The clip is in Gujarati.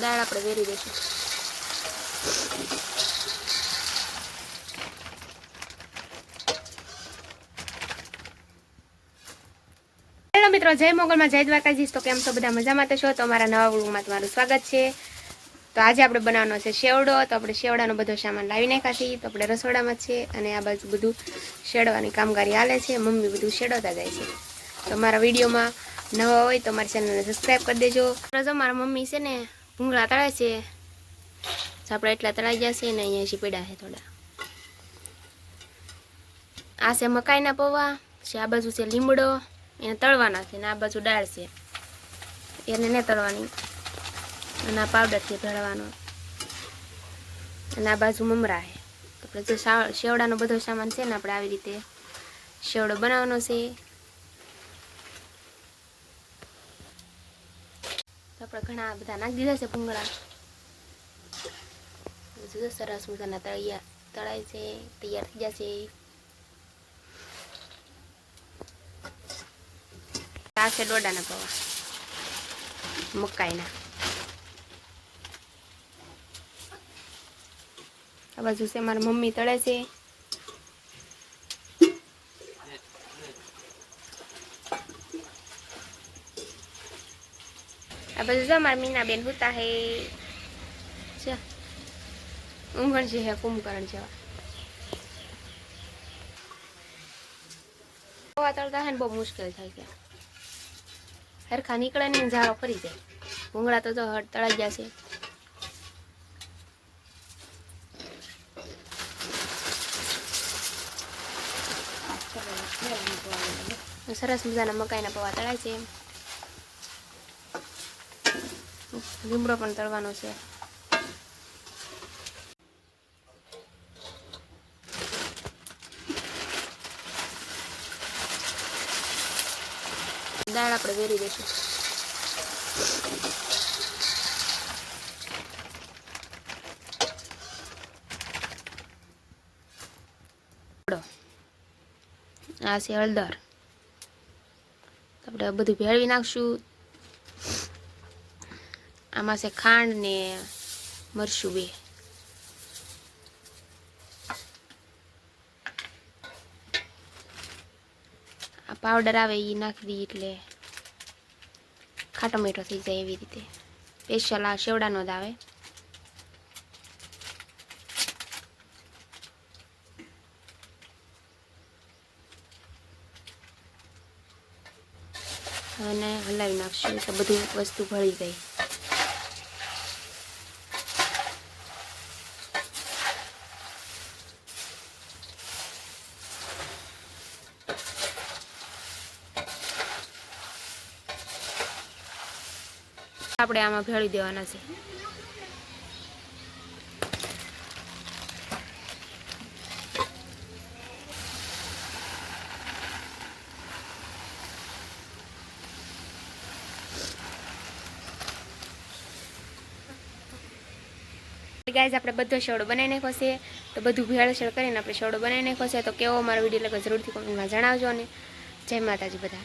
દાળ આપણે વેરી દઈશું. મિત્રો, જય મોગલમાં જય દ્વારકાજી તો કેમ છો? બધા મજામાં તો છો? તો અમારા નવા વ્લોગમાં તમારું સ્વાગત છે. તો આજે આપણે બનાવવાનો છે શેવડો. તો આપણે શેવડાનો બધો સામાન લાવી નાખ્યા તો આપણે રસોડામાં છે અને આ બાજુ બધું શેડવાની કામગીરી હાલે છે. મમ્મી બધું શેડવતા જાય છે. તો મારા વિડીયોમાં નવા હોય તો મારી ચેનલને સબસ્ક્રાઈબ કરી દેજો. મારા મમ્મી છે ને ભૂંગળા તળે છે. આપણે એટલા તળાઈ જશે ને અહીંયા પડ્યા છે થોડા. આ છે મકાઈના પૌવા છે આ બાજુ છે લીમડો, એને તળવાના છે ને આ બાજુ દાળ છે. એને ને તળવાની. અને આ પાવડર છે ભેળવાનો અને આ બાજુ મમરા છે. આપણે જે શેવડાનો બધો સામાન છે ને આપણે આવી રીતે શેવડો બનાવવાનો છે. આપણે ઘણા બધા નાખી દીધા છે ભૂંગળા. જુદો સરસ મજાના તળિયા તળાય છે, તૈયાર થઈ જશે આ છે ડોડાના પૌવા. મકાઈના. આ બાજુ છે મારા મમ્મી તળે છે. આ જો મારા મીનાબેન હુતા હે છે ઊંઘણ છે હે કુંભકરણ જેવા તળતા હે ને બહુ મુશ્કેલ થાય છે હરખા નીકળે ને ઝાડો ફરી જાય ભૂંગળા તો તો હટ તળાઈ છે સરસ મજાના મકાઈના પૌવા તળાય છે લીમડો પણ તળવાનો છે દાળ આપણે વેરી દઈશું આ છે હળદર આપણે બધું ભેળવી નાખશું આમાં છે ખાંડ ને મરચું બે. આ પાવડર આવે એ નાખી દઈએ એટલે ખાટો મીઠો થઈ જાય એવી રીતે. સ્પેશિયલ આ શેવડાનો જ આવે. અને હલાવી નાખશું એટલે બધું વસ્તુ ભળી જાય. આપણે આમાં ભેળી દેવાના છે. ગાઈઝ આપણે બધો શેવડો બનાવી નાખ્યો છે. તો બધું ભેળસેળ કરીને આપણે શેવડો બનાવી નાખ્યો છે. તો કેવો મારો વીડિયો લાગે જરૂરથી કોમેન્ટમાં જણાવજો અને જય માતાજી બધા